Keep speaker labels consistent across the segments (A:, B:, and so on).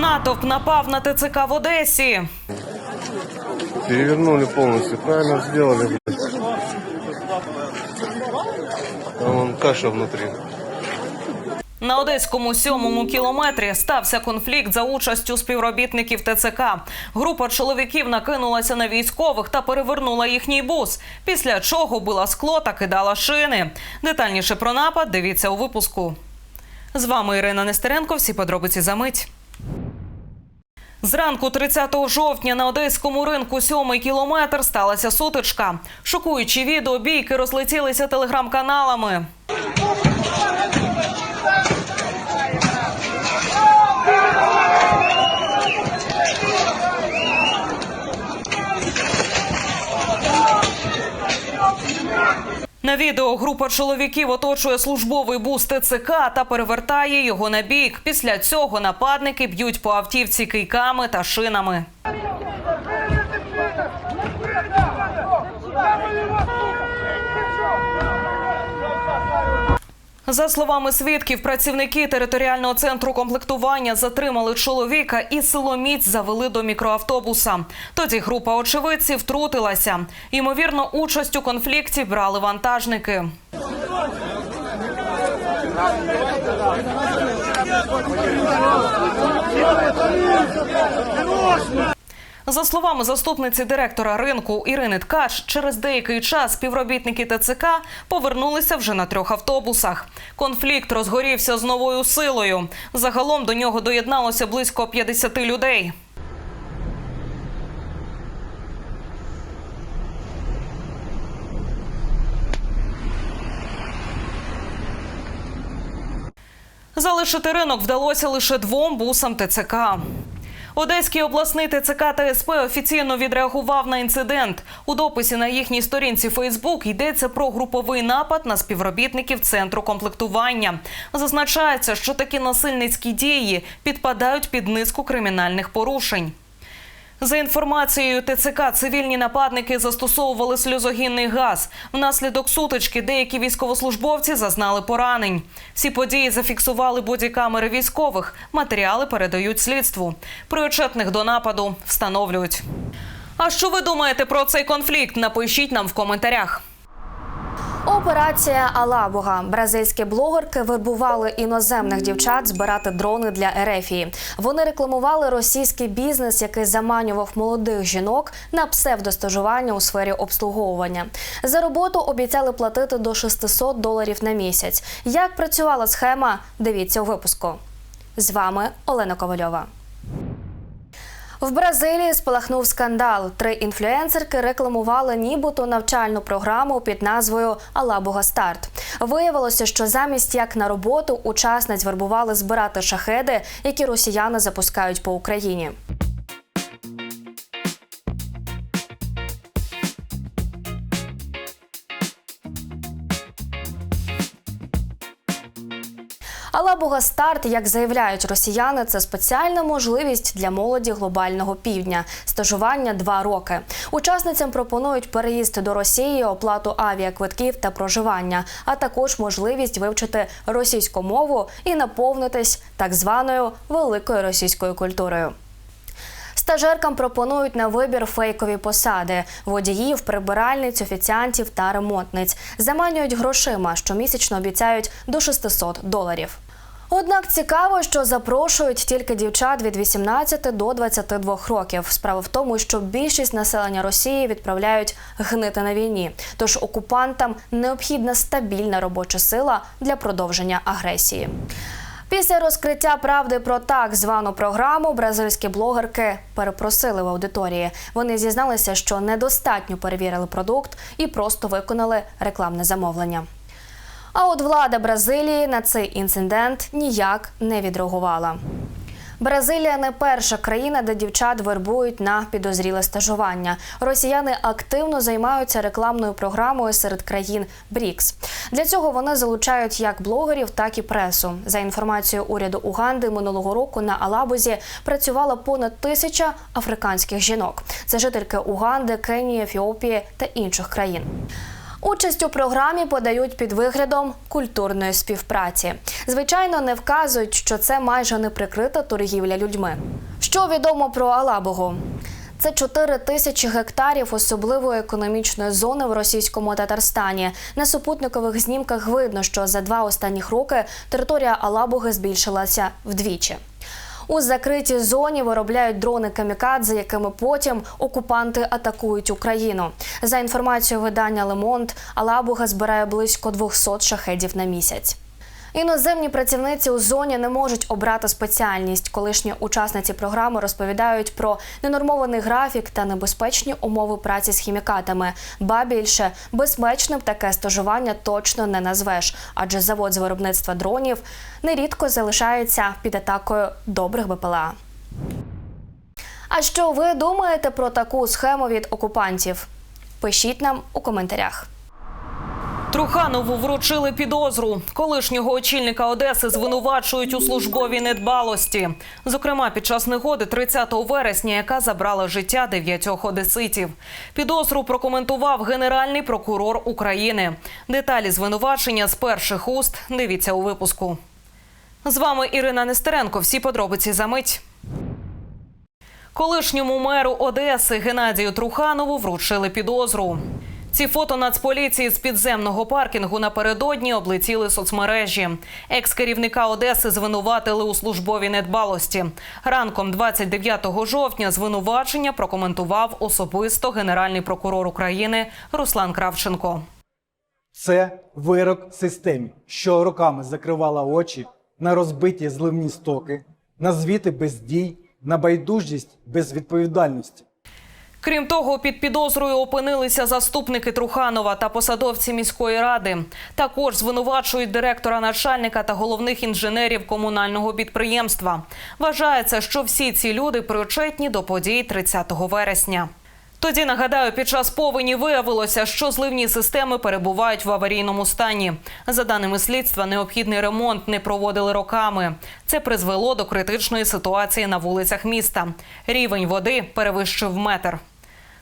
A: Натовп напав на ТЦК в Одесі.
B: Перевернули полностью. Правильно. Там вон каша внутри.
A: На одеському сьомому кілометрі стався конфлікт за участю співробітників ТЦК. Група чоловіків накинулася на військових та перевернула їхній бус. Після чого била скло та кидала шини. Детальніше про напад дивіться у випуску. З вами Ірина Нестеренко. Всі подробиці за мить. Зранку 30 жовтня на одеському ринку сьомий кілометр сталася сутичка. Шокуючі відео бійки розлетілися телеграм-каналами. На відео група чоловіків оточує службовий бус ТЦК та перевертає його на бік. Після цього нападники б'ють по автівці кийками та шинами. За словами свідків, працівники територіального центру комплектування затримали чоловіка і силоміць завели до мікроавтобуса. Тоді група очевидців втрутилася. Ймовірно, участь у конфлікті брали вантажники. За словами заступниці директора ринку Ірини Ткач, через деякий час співробітники ТЦК повернулися вже на трьох автобусах. Конфлікт розгорівся з новою силою. Загалом до нього доєдналося близько 50 людей. Залишити ринок вдалося лише двом бусам ТЦК. Одеський обласний ТЦК ТСП офіційно відреагував на інцидент. У дописі на їхній сторінці Фейсбук йдеться про груповий напад на співробітників центру комплектування. Зазначається, що такі насильницькі дії підпадають під низку кримінальних порушень. За інформацією ТЦК, цивільні нападники застосовували сльозогінний газ. Внаслідок сутички деякі військовослужбовці зазнали поранень. Всі події зафіксували бодікамери військових. Матеріали передають слідству. Причетних до нападу встановлюють. А що ви думаєте про цей конфлікт? Напишіть нам в коментарях.
C: Операція Алабуга. Бразильські блогерки вербували іноземних дівчат збирати дрони для Ерефії. Вони рекламували російський бізнес, який заманював молодих жінок на псевдостажування у сфері обслуговування. За роботу обіцяли платити до 600 доларів на місяць. Як працювала схема? Дивіться у випуску. З вами Олена Ковальова. В Бразилії спалахнув скандал. Три інфлюенсерки рекламували нібито навчальну програму під назвою Алабуга Старт. Виявилося, що замість як на роботу учасниць вербували збирати шахеди, які росіяни запускають по Україні. Алабуга Старт, як заявляють росіяни, це спеціальна можливість для молоді глобального півдня. Стажування два роки. Учасницям пропонують переїзд до Росії, оплату авіаквитків та проживання, а також можливість вивчити російську мову і наповнитись так званою великою російською культурою. Стажеркам пропонують на вибір фейкові посади: водіїв, прибиральниць, офіціантів та ремонтниць. Заманюють грошима, щомісячно обіцяють до 600 доларів. Однак цікаво, що запрошують тільки дівчат від 18 до 22 років. Справа в тому, що більшість населення Росії відправляють гнити на війні. Тож окупантам необхідна стабільна робоча сила для продовження агресії. Після розкриття правди про так звану програму бразильські блогерки перепросили в аудиторії. Вони зізналися, що недостатньо перевірили продукт і просто виконали рекламне замовлення. А от влада Бразилії на цей інцидент ніяк не відреагувала. Бразилія не перша країна, де дівчат вербують на підозріле стажування. Росіяни активно займаються рекламною програмою серед країн БРІКС. Для цього вони залучають як блогерів, так і пресу. За інформацією уряду Уганди, минулого року на Алабузі працювало понад тисяча африканських жінок. Це жительки Уганди, Кенії, Ефіопії та інших країн. Участь у програмі подають під виглядом культурної співпраці. Звичайно, не вказують, що це майже неприкрита торгівля людьми. Що відомо про Алабугу? Це 4 тисячі гектарів особливої економічної зони в російському Татарстані. На супутникових знімках видно, що за два останніх роки територія Алабуги збільшилася вдвічі. У закритій зоні виробляють дрони камікадзе, якими потім окупанти атакують Україну. За інформацією видання Лемонт, Алабуга збирає близько 200 шахедів на місяць. Іноземні працівниці у зоні не можуть обрати спеціальність. Колишні учасниці програми розповідають про ненормований графік та небезпечні умови праці з хімікатами. Ба більше безпечним таке стажування точно не назвеш, адже завод з виробництва дронів нерідко залишається під атакою добрих БПЛА. А що ви думаєте про таку схему від окупантів? Пишіть нам у коментарях.
A: Труханову вручили підозру. Колишнього очільника Одеси звинувачують у службовій недбалості. Зокрема, під час негоди 30 вересня, яка забрала життя дев'ятьох одеситів. Підозру прокоментував генеральний прокурор України. Деталі звинувачення з перших уст дивіться у випуску. З вами Ірина Нестеренко. Всі подробиці за мить. Колишньому меру Одеси Геннадію Труханову вручили підозру. Ці фото Нацполіції з підземного паркінгу напередодні облетіли соцмережі. Екс-керівника Одеси звинуватили у службовій недбалості. Ранком 29 жовтня звинувачення прокоментував особисто генеральний прокурор України Руслан Кравченко.
D: Це вирок системі, що роками закривала очі на розбиті зливні стоки, на звіти без дій, на байдужість без відповідальності.
A: Крім того, під підозрою опинилися заступники Труханова та посадовці міської ради. Також звинувачують директора начальника та головних інженерів комунального підприємства. Вважається, що всі ці люди причетні до подій 30 вересня. Тоді нагадаю, під час повені виявилося, що зливні системи перебувають в аварійному стані. За даними слідства, необхідний ремонт не проводили роками. Це призвело до критичної ситуації на вулицях міста. Рівень води перевищив метр.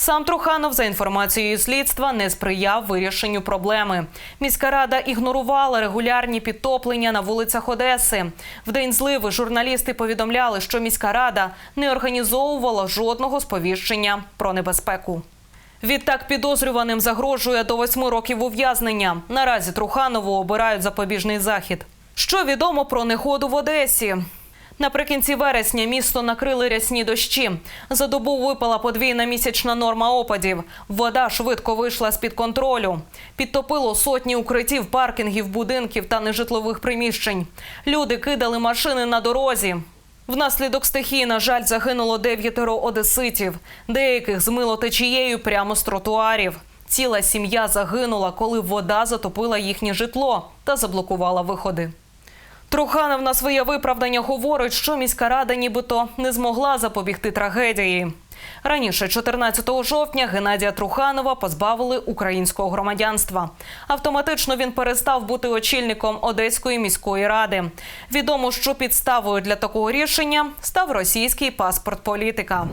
A: Сам Труханов, за інформацією слідства, не сприяв вирішенню проблеми. Міська рада ігнорувала регулярні підтоплення на вулицях Одеси. В день зливи журналісти повідомляли, що міська рада не організовувала жодного сповіщення про небезпеку. Відтак підозрюваним загрожує до восьми років ув'язнення. Наразі Труханову обирають запобіжний захід. Що відомо про негоду в Одесі? Наприкінці вересня місто накрили рясні дощі. За добу випала подвійна місячна норма опадів. Вода швидко вийшла з під контролю. Підтопило сотні укриттів, паркінгів, будинків та нежитлових приміщень. Люди кидали машини на дорозі. Внаслідок стихії, на жаль, загинуло дев'ятеро одеситів. Деяких змило течією прямо з тротуарів. Ціла сім'я загинула, коли вода затопила їхнє житло та заблокувала виходи. Труханов на своє виправдання говорить, що міська рада нібито не змогла запобігти трагедії. Раніше, 14 жовтня, Геннадія Труханова позбавили українського громадянства. Автоматично він перестав бути очільником Одеської міської ради. Відомо, що підставою для такого рішення став російський паспорт політика.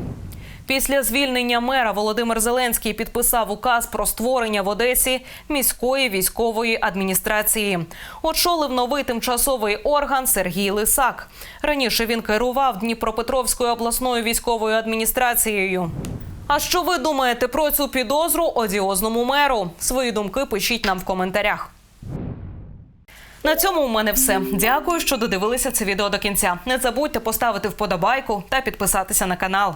A: Після звільнення мера Володимир Зеленський підписав указ про створення в Одесі міської військової адміністрації. Очолив новий тимчасовий орган Сергій Лисак. Раніше він керував Дніпропетровською обласною військовою адміністрацією. А що ви думаєте про цю підозру одіозному меру? Свої думки пишіть нам в коментарях. На цьому у мене все. Дякую, що додивилися це відео до кінця. Не забудьте поставити вподобайку та підписатися на канал.